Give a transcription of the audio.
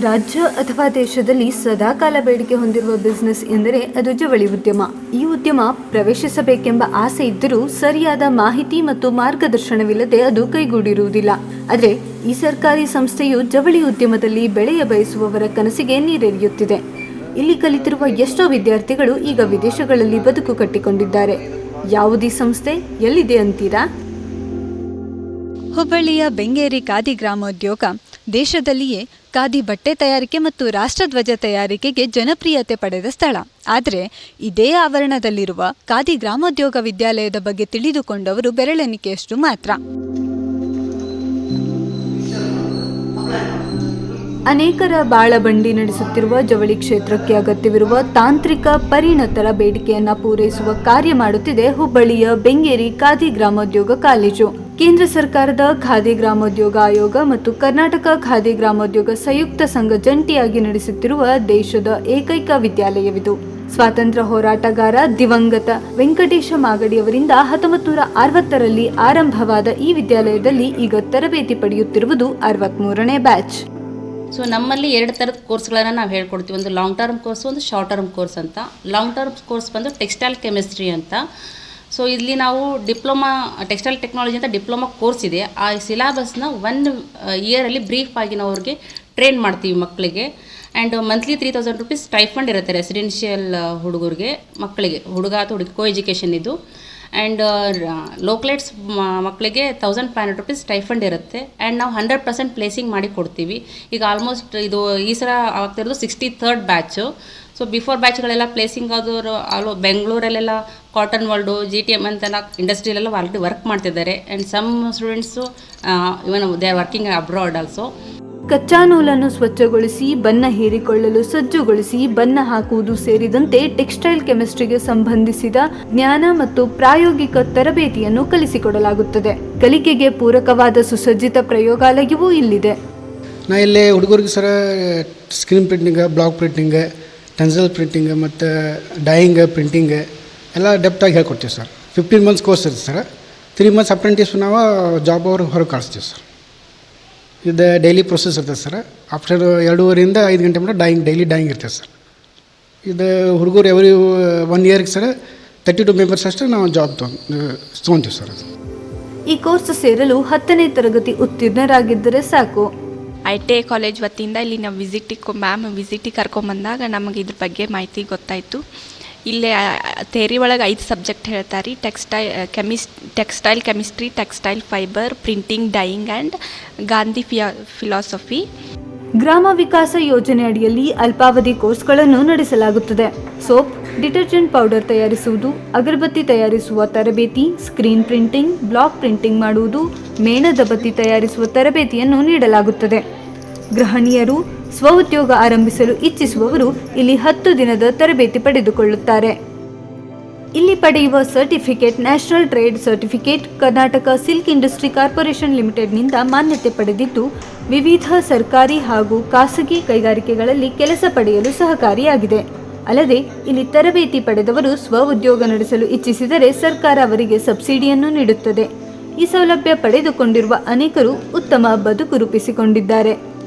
ರಾಜ್ಯ ಅಥವಾ ದೇಶದಲ್ಲಿ ಸದಾಕಾಲ ಬೇಡಿಕೆ ಹೊಂದಿರುವ ಬಿಸ್ನೆಸ್ ಎಂದರೆ ಅದು ಜವಳಿ ಉದ್ಯಮ. ಈ ಉದ್ಯಮ ಪ್ರವೇಶಿಸಬೇಕೆಂಬ ಆಸೆ ಇದ್ದರೂ ಸರಿಯಾದ ಮಾಹಿತಿ ಮತ್ತು ಮಾರ್ಗದರ್ಶನವಿಲ್ಲದೆ ಅದು ಕೈಗೂಡಿರುವುದಿಲ್ಲ. ಆದರೆ ಈ ಸರ್ಕಾರಿ ಸಂಸ್ಥೆಯು ಜವಳಿ ಉದ್ಯಮದಲ್ಲಿ ಬೆಳೆಯ ಬಯಸುವವರ ಕನಸಿಗೆ ನೀರೆರೆಯುತ್ತಿದೆ. ಇಲ್ಲಿ ಕಲಿತಿರುವ ಎಷ್ಟೋ ವಿದ್ಯಾರ್ಥಿಗಳು ಈಗ ವಿದೇಶಗಳಲ್ಲಿ ಬದುಕು ಕಟ್ಟಿಕೊಂಡಿದ್ದಾರೆ. ಯಾವುದೇ ಸಂಸ್ಥೆ ಎಲ್ಲಿದೆ ಅಂತೀರಾ? ಹುಬ್ಬಳ್ಳಿಯ ಬೆಂಗೇರಿ ಖಾದಿ ಗ್ರಾಮೋದ್ಯೋಗ. ದೇಶದಲ್ಲಿಯೇ ಖಾದಿ ಬಟ್ಟೆ ತಯಾರಿಕೆ ಮತ್ತು ರಾಷ್ಟ್ರಧ್ವಜ ತಯಾರಿಕೆಗೆ ಜನಪ್ರಿಯತೆ ಪಡೆದ ಸ್ಥಳ. ಆದರೆ ಇದೇ ಆವರಣದಲ್ಲಿರುವ ಖಾದಿ ಗ್ರಾಮೋದ್ಯೋಗ ವಿದ್ಯಾಲಯದ ಬಗ್ಗೆ ತಿಳಿದುಕೊಂಡವರು ಬೆರಳೆಣಿಕೆಯಷ್ಟು ಮಾತ್ರ. ಅನೇಕರ ಬಾಳಬಂಡಿ ನಡೆಸುತ್ತಿರುವ ಜವಳಿ ಕ್ಷೇತ್ರಕ್ಕೆ ಅಗತ್ಯವಿರುವ ತಾಂತ್ರಿಕ ಪರಿಣತರ ಬೇಡಿಕೆಯನ್ನು ಪೂರೈಸುವ ಕಾರ್ಯ ಮಾಡುತ್ತಿದೆ ಹುಬ್ಬಳ್ಳಿಯ ಬೆಂಗೇರಿ ಖಾದಿ ಗ್ರಾಮೋದ್ಯೋಗ ಕಾಲೇಜು. ಕೇಂದ್ರ ಸರ್ಕಾರದ ಖಾದಿ ಗ್ರಾಮೋದ್ಯೋಗ ಆಯೋಗ ಮತ್ತು ಕರ್ನಾಟಕ ಖಾದಿ ಗ್ರಾಮೋದ್ಯೋಗ ಸಂಯುಕ್ತ ಸಂಘ ಜಂಟಿಯಾಗಿ ನಡೆಸುತ್ತಿರುವ ದೇಶದ ಏಕೈಕ ವಿದ್ಯಾಲಯವಿದು. ಸ್ವಾತಂತ್ರ್ಯ ಹೋರಾಟಗಾರ ದಿವಂಗತ ವೆಂಕಟೇಶ ಮಾಗಡಿಯವರಿಂದ ಹತ್ತೊಂಬತ್ತು ನೂರ ಅರವತ್ತರಲ್ಲಿ ಆರಂಭವಾದ ಈ ವಿದ್ಯಾಲಯದಲ್ಲಿ ಈಗ ತರಬೇತಿ ಪಡೆಯುತ್ತಿರುವುದು ಅರವತ್ಮೂರನೇ ಬ್ಯಾಚ್. ಸೊ ನಮ್ಮಲ್ಲಿ ಎರಡು ಥರದ ಕೋರ್ಸ್ಗಳನ್ನು ನಾವು ಹೇಳ್ಕೊಡ್ತೀವಿ. ಒಂದು ಲಾಂಗ್ ಟರ್ಮ್ ಕೋರ್ಸ್ ಒಂದು ಶಾರ್ಟ್ ಟರ್ಮ್ ಕೋರ್ಸ್ ಅಂತ. ಲಾಂಗ್ ಟರ್ಮ್ ಕೋರ್ಸ್ ಬಂದು ಟೆಕ್ಸ್ಟೈಲ್ ಕೆಮಿಸ್ಟ್ರಿ ಅಂತ. ಸೊ ಇಲ್ಲಿ ನಾವು ಡಿಪ್ಲೊಮಾ, ಟೆಕ್ಸ್ಟೈಲ್ ಟೆಕ್ನಾಲಜಿ ಅಂತ ಡಿಪ್ಲೊಮಾ ಕೋರ್ಸ್ ಇದೆ. ಆ ಸಿಲಾಬಸ್ನ ಒನ್ ಇಯರಲ್ಲಿ ಬ್ರೀಫ್ ಆಗಿ ನಾವು ಅವ್ರಿಗೆ ಟ್ರೈನ್ ಮಾಡ್ತೀವಿ ಮಕ್ಕಳಿಗೆ and monthly three thousand rupees stipend ಇರುತ್ತೆ ರೆಸಿಡೆನ್ಷಿಯಲ್ ಹುಡುಗರಿಗೆ ಮಕ್ಕಳಿಗೆ ಹುಡುಗ ಅಥವಾ ಹುಡುಗಿ ಕೋ ಎಜುಕೇಷನ್ ಇದು ಆ್ಯಂಡ್ ಲೋಕ್ಲೇಟ್ಸ್ ಮಕ್ಕಳಿಗೆ thousand five hundred rupees stipend ಇರುತ್ತೆ. ಆ್ಯಂಡ್ ನಾವು ಹಂಡ್ರೆಡ್ ಪರ್ಸೆಂಟ್ ಪ್ಲೇಸಿಂಗ್ ಮಾಡಿ ಕೊಡ್ತೀವಿ. ಈಗ ಆಲ್ಮೋಸ್ಟ್ ಇದು ಈ ಸಲ ಆಗ್ತಿರೋದು sixty third batch so before ಬ್ಯಾಚ್ಗಳೆಲ್ಲ placing ಆದವರು ಅಲ್ಲೋ ಬೆಂಗಳೂರಲ್ಲೆಲ್ಲ cotton world G T M ಅಂತೆಲ್ಲ ಇಂಡಸ್ಟ್ರಿಯಲ್ಲೆಲ್ಲ ಆಲ್ರೆಡಿ ವರ್ಕ್ ಮಾಡ್ತಿದ್ದಾರೆ. And some students even they are working abroad also ಕಚ್ಚಾ ನೂಲನ್ನು ಸ್ವಚ್ಛಗೊಳಿಸಿ ಬಣ್ಣ ಹೀರಿಕೊಳ್ಳಲು ಸಜ್ಜುಗೊಳಿಸಿ ಬಣ್ಣ ಹಾಕುವುದು ಸೇರಿದಂತೆ ಟೆಕ್ಸ್ಟೈಲ್ ಕೆಮಿಸ್ಟ್ರಿಗೆ ಸಂಬಂಧಿಸಿದ ಜ್ಞಾನ ಮತ್ತು ಪ್ರಾಯೋಗಿಕ ತರಬೇತಿಯನ್ನು ಕಲಿಸಿಕೊಡಲಾಗುತ್ತದೆ. ಕಲಿಕೆಗೆ ಪೂರಕವಾದ ಸುಸಜ್ಜಿತ ಪ್ರಯೋಗಾಲಯವೂ ಇಲ್ಲಿದೆ. ನಾ ಇಲ್ಲಿ ಹುಡುಗರಿಗೆ ಸರ screen printing block printing stencil printing ಮತ್ತು ಡೈಯಿಂಗ್ ಪ್ರಿಂಟಿಂಗ್ ಎಲ್ಲ ಡೆಪ್ತಾಗಿ ಹೇಳ್ಕೊಡ್ತೀವಿ ಸರ್. ಫಿಫ್ಟೀನ್ ಮಂತ್ಸ್ ಕೋರ್ಸ್ ಇರುತ್ತೆ ಸರ್. ತ್ರೀ ಮಂತ್ಸ್ ಅಪ್ರೆಂಟಿಸ್ ನಾವು ಜಾಬ್ ಅವ್ರಿಗೆ ಹೊರಗೆ ಕಳಿಸ್ತೀವಿ ಸರ್. ಇದು ಡೈಲಿ ಪ್ರೊಸೆಸ್ ಇರ್ತದೆ ಸರ್. ಆಫ್ಟರ್ ಎರಡೂವರೆಯಿಂದ ಐದು ಗಂಟೆ ಮಟ್ಟ ಡೈಯಿಂಗ್ ಡೈಲಿ ಡೈಯಿಂಗ್ ಇರ್ತದೆ ಸರ್. ಇದು ಹುಡುಗರು ಎವ್ರಿ ಒನ್ ಇಯರ್ಗೆ ಸರ್ ತರ್ಟಿ ಟು ಮೆಂಬರ್ಸ್ ಅಷ್ಟೇ ನಾವು ಜಾಬ್ ತೊಗೊಂಡು ತೊಗೊತೀವಿ ಸರ್. ಈ ಕೋರ್ಸ್ ಸೇರಲು ಹತ್ತನೇ ತರಗತಿ ಉತ್ತೀರ್ಣರಾಗಿದ್ದರೆ ಸಾಕು. ಐ ಟಿ ಐ ಕಾಲೇಜ್ ವತಿಯಿಂದ ಇಲ್ಲಿ ನಾವು ವಿಸಿಟಿಗೆ ಮ್ಯಾಮ್ ವಿಸಿಟಿಗೆ ಕರ್ಕೊಂಬಂದಾಗ ನಮಗೆ ಇದ್ರ ಬಗ್ಗೆ ಮಾಹಿತಿ ಗೊತ್ತಾಯಿತು. ಇಲ್ಲೇ ಥೇರಿ ಒಳಗೆ ಐದು ಸಬ್ಜೆಕ್ಟ್ ಹೇಳ್ತಾರೆ. ಟೆಕ್ಸ್ಟೈ ಕೆಮಿಸ್ textile chemistry textile fiber printing dyeing and Gandhi ಫಿಯಾ philosophy ಗ್ರಾಮ ವಿಕಾಸ ಯೋಜನೆ ಅಡಿಯಲ್ಲಿ ಅಲ್ಪಾವಧಿ ಕೋರ್ಸ್ಗಳನ್ನು ನಡೆಸಲಾಗುತ್ತದೆ. ಸೋಪ್, ಡಿಟರ್ಜೆಂಟ್ ಪೌಡರ್ ತಯಾರಿಸುವುದು, ಅಗರಬತ್ತಿ ತಯಾರಿಸುವ ತರಬೇತಿ, ಸ್ಕ್ರೀನ್ ಪ್ರಿಂಟಿಂಗ್, ಬ್ಲಾಕ್ ಪ್ರಿಂಟಿಂಗ್ ಮಾಡುವುದು, ಮೇಣದ ಬತ್ತಿ ತಯಾರಿಸುವ ತರಬೇತಿಯನ್ನು ನೀಡಲಾಗುತ್ತದೆ. ಗೃಹಿಣಿಯರು ಸ್ವಉದ್ಯೋಗ ಆರಂಭಿಸಲು ಇಚ್ಛಿಸುವವರು ಇಲ್ಲಿ ಹತ್ತು ದಿನದ ತರಬೇತಿ ಪಡೆದುಕೊಳ್ಳುತ್ತಾರೆ. ಇಲ್ಲಿ ಪಡೆಯುವ certificate national trade certificate Karnataka silk industry corporation ಲಿಮಿಟೆಡ್ನಿಂದ ಮಾನ್ಯತೆ ಪಡೆದಿದ್ದು, ವಿವಿಧ ಸರ್ಕಾರಿ ಹಾಗೂ ಖಾಸಗಿ ಕೈಗಾರಿಕೆಗಳಲ್ಲಿ ಕೆಲಸ ಪಡೆಯಲು ಸಹಕಾರಿಯಾಗಿದೆ. ಅಲ್ಲದೆ, ಇಲ್ಲಿ ತರಬೇತಿ ಪಡೆದವರು ಸ್ವಉದ್ಯೋಗ ನಡೆಸಲು ಇಚ್ಛಿಸಿದರೆ ಸರ್ಕಾರ ಅವರಿಗೆ ಸಬ್ಸಿಡಿಯನ್ನು ನೀಡುತ್ತದೆ. ಈ ಸೌಲಭ್ಯ ಪಡೆದುಕೊಂಡಿರುವ ಅನೇಕರು ಉತ್ತಮ ಬದುಕು ರೂಪಿಸಿಕೊಂಡಿದ್ದಾರೆ.